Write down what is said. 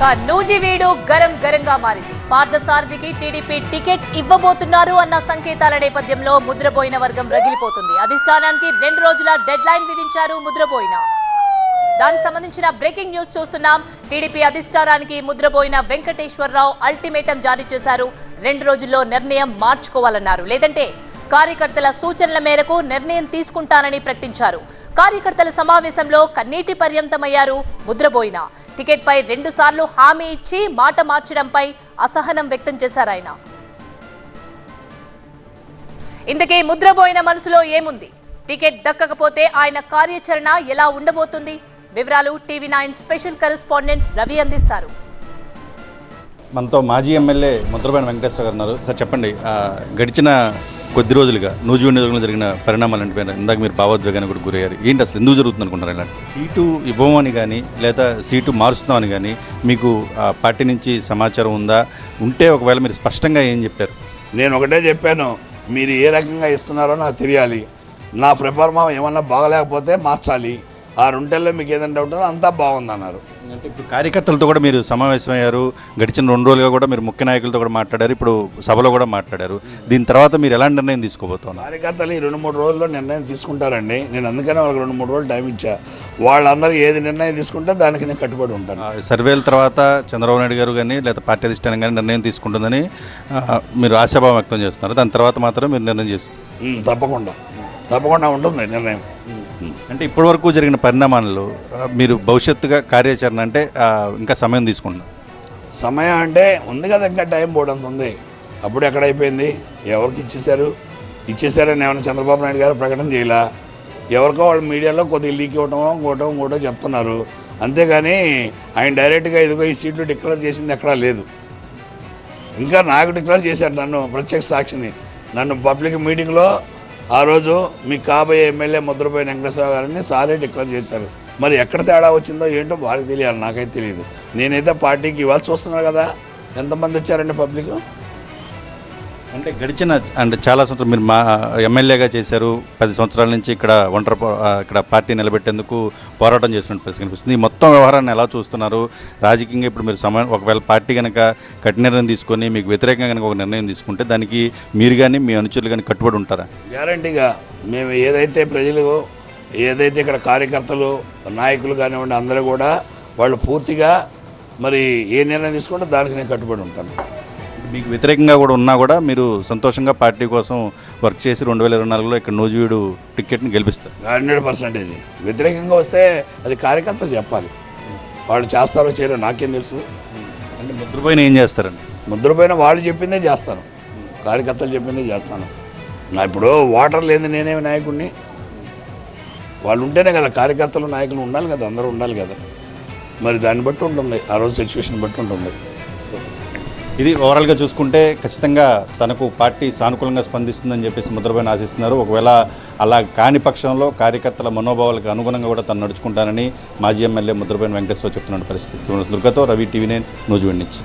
ఇక నూజివీడు గరం గరంగా మారింది. పార్థసారథికి TDP ticket ఇవ్వబోతున్నారు అన్న సంకేతాల నేపథ్యంలో ముద్రపోయిన వర్గం రగిలిపోతుంది. అధిష్టానానికి రెండు రోజుల డెడ్ లైన్ విధించారు ముద్రపోయిన. దానికి సంబంధించిన బ్రేకింగ్ న్యూస్ చూస్తున్నాం. టీడీపీ అధిష్టానానికి ముద్రపోయిన వెంకటేశ్వరరావు అల్టిమేటం జారీ చేశారు. రెండు రోజుల్లో నిర్ణయం మార్చుకోవాలన్నారు. లేదంటే కార్యకర్తల సూచనల మేరకు నిర్ణయం తీసుకుంటానని ప్రకటించారు. కార్యకర్తల సమావేశంలో కన్నీటి పర్యంతమయ్యారు ముద్రపోయిన. టికెట్ పై రెండు సార్లు హామీ ఇచ్చి మాట మార్చడంపై అసహనం వ్యక్తం చేశారు ఆయన. ఇంతకీ ముద్రపోయిన మనసులో ఏముంది? టికెట్ దక్కకపోతే ఆయన కార్యాచరణ ఎలా ఉండబోతుంది? వివరాలు TV nine special correspondent Ravi అందిస్తారు. మనతో మాజీ ఎమ్మెల్యే ముద్రపైన వెంకటేశ్వర గారు ఉన్నారు. సార్ చెప్పండి గడిచిన కొద్ది రోజులుగా నూజివీడు నియోజకవర్గంలో జరిగిన పరిణామాలు అంటే ఇందాక మీరు భావోద్వేగానికి కూడా గురయ్యారు. ఏంటి అసలు ఎందుకు జరుగుతుంది అనుకుంటారు ఇలాంటి? సీటు ఇవ్వమని కానీ లేదా సీటు మారుస్తామని కానీ మీకు ఆ పార్టీ నుంచి సమాచారం ఉందా? ఉంటే ఒకవేళ మీరు స్పష్టంగా ఏం చెప్పారు? నేను ఒకటే చెప్పాను. మీరు ఏ రకంగా ఇస్తున్నారో నాకు తెలియాలి. నా ప్రపర్మం ఏమన్నా బాగలేకపోతే మార్చాలి. ఆ రెండేళ్ళలో మీకు ఏదంటే ఉంటుందో అంతా బాగుందన్నారు. అంటే ఇప్పుడు కార్యకర్తలతో కూడా మీరు సమావేశమయ్యారు. గడిచిన రెండు రోజులుగా కూడా మీరు ముఖ్య నాయకులతో కూడా మాట్లాడారు. ఇప్పుడు సభలో కూడా మాట్లాడారు. దీని తర్వాత మీరు ఎలాంటి నిర్ణయం తీసుకోబోతున్నారు? కార్యకర్తలు ఈ రెండు మూడు రోజుల్లో నిర్ణయం తీసుకుంటారండి. నేను అందుకనే వాళ్ళకి రెండు మూడు రోజులు టైం ఇచ్చా. వాళ్ళందరూ ఏది నిర్ణయం తీసుకుంటే దానికి నేను కట్టుబడి ఉంటాను. సర్వేల తర్వాత చంద్రబాబు నాయుడు గారు కానీ లేదా పార్టీ అధిష్టానం కానీ నిర్ణయం తీసుకుంటుందని మీరు ఆశాభావం వ్యక్తం చేస్తున్నారు. దాని తర్వాత మాత్రం మీరు నిర్ణయం చేస్తారు తప్పకుండా. తప్పకుండా ఉంటుంది నిర్ణయం. అంటే ఇప్పటి వరకు జరిగిన పరిణామాలు మీరు భవిష్యత్తుగా కార్యాచరణ అంటే ఇంకా సమయం తీసుకుంటున్నారు. సమయం అంటే ఉంది కదా ఇంకా టైం పోవడం ఉంది. అప్పుడు ఎక్కడ అయిపోయింది? ఎవరికి ఇచ్చేశారు? ఇచ్చేశారని ఏమైనా చంద్రబాబు నాయుడు గారు ప్రకటన చేయలా? ఎవరికో వాళ్ళు మీడియాలో కొద్దిగా లీక్ ఇవ్వటం ఇవ్వటం ఇంకోటో చెప్తున్నారు. అంతేగాని ఆయన డైరెక్ట్గా ఇదిగో ఈ సీట్లు డిక్లేర్ చేసింది ఎక్కడా లేదు. ఇంకా నాకు డిక్లేర్ చేశాడు నన్ను ప్రత్యక్ష సాక్షిని. నన్ను పబ్లిక్ మీటింగ్లో ఆ రోజు మీకు కాబోయే ఎమ్మెల్యే ముద్రపోయిన వెంకటేశ్వర గారిని సారే డిక్లేర్ చేశారు. మరి ఎక్కడ తేడా వచ్చిందో ఏంటో వారికి తెలియాలి నాకైతే తెలియదు నేనైతే పార్టీకి ఇవ్వాల్సి చూస్తున్నాను కదా. ఎంతమంది వచ్చారండి పబ్లిక్? అంటే గడిచిన అంటే చాలా సంవత్సరం మీరు మా ఎమ్మెల్యేగా చేశారు. పది సంవత్సరాల నుంచి ఇక్కడ ఒంటరి ఇక్కడ పార్టీ నిలబెట్టేందుకు పోరాటం చేసినట్టు పరిస్థితి కనిపిస్తుంది ఈ మొత్తం వ్యవహారాన్ని ఎలా చూస్తున్నారు? రాజకీయంగా ఇప్పుడు మీరు సమయం ఒకవేళ పార్టీ కనుక కఠిన నిర్ణయం తీసుకొని మీకు వ్యతిరేకంగా కనుక ఒక నిర్ణయం తీసుకుంటే దానికి మీరు కానీ మీ అనుచరులు కానీ కట్టుబడి ఉంటారా? గ్యారంటీగా మేము ఏదైతే ప్రజలు ఏదైతే ఇక్కడ కార్యకర్తలు నాయకులు కానివ్వండి అందరూ కూడా వాళ్ళు పూర్తిగా మరి ఏ నిర్ణయం తీసుకుంటే దానికి నేను కట్టుబడి ఉంటాను. మీకు వ్యతిరేకంగా కూడా ఉన్నా కూడా మీరు సంతోషంగా పార్టీ కోసం వర్క్ చేసి రెండు వేల ఇరవై నాలుగులో ఇక్కడ నూజివీడు టికెట్ని గెలిపిస్తారు. Hundred percentage. వ్యతిరేకంగా వస్తే అది కార్యకర్తలు చెప్పాలి. వాళ్ళు చేస్తారో చేయరో నాకేం తెలుసు. అంటే ముద్రపోయిన ఏం చేస్తారండి? ముద్రపైన వాళ్ళు చెప్పిందే చేస్తాను. కార్యకర్తలు చెప్పిందే చేస్తాను. నా ఇప్పుడు వాటర్ లేని నేనేమి నాయకుడిని. వాళ్ళు ఉంటేనే కదా కార్యకర్తలు నాయకులు ఉండాలి కదా అందరూ ఉండాలి కదా. మరి దాన్ని బట్టి ఉంటుంది ఆ రోజు సిచ్యువేషన్ బట్టి ఉంటుంది. ఇది ఓవరాల్గా చూసుకుంటే ఖచ్చితంగా తనకు పార్టీ సానుకూలంగా స్పందిస్తుందని చెప్పేసి ముద్రపైన ఆశిస్తున్నారు. ఒకవేళ అలా కాని పక్షంలో కార్యకర్తల మనోభావాలకు అనుగుణంగా కూడా తను నడుచుకుంటానని మాజీ ఎమ్మెల్యే ముద్రపైన వెంకటేశ్వర చెప్తున్న పరిస్థితి. దుర్గతో రవి టీవీ నైన్ నుంచి.